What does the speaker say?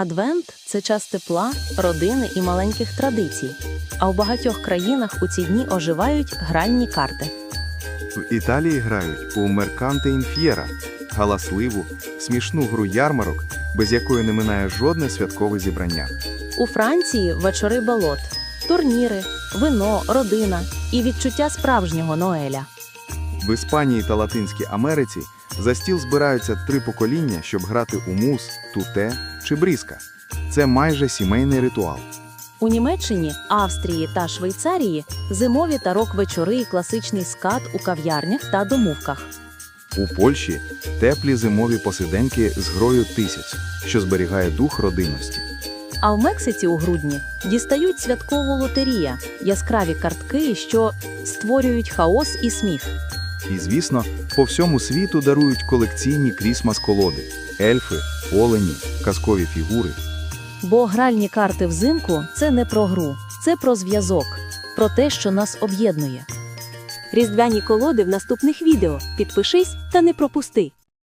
Адвент це час тепла, родини і маленьких традицій. А у багатьох країнах у ці дні оживають гральні карти. В Італії грають у Мерканте Інф'єра, галасливу, смішну гру ярмарок, без якої не минає жодне святкове зібрання. У Франції вечори болот, турніри, вино, родина і відчуття справжнього Ноеля. В Іспанії та Латинській Америці за стіл збираються три покоління, щоб грати у мус, туте чи бріска. Це майже сімейний ритуал. У Німеччині, Австрії та Швейцарії зимові та рок-вечори і класичний скат у кав'ярнях та домівках. У Польщі теплі зимові посиденьки з грою тисяць, що зберігає дух родинності. А в Мексиці у грудні дістають святкову лотерія, яскраві картки, що створюють хаос і сміх. І, звісно, по всьому світу дарують колекційні крісмас-колоди, ельфи, олені, казкові фігури. Бо гральні карти взимку це не про гру, це про зв'язок, про те, що нас об'єднує. Різдвяні колоди в наступних відео. Підпишись та не пропусти.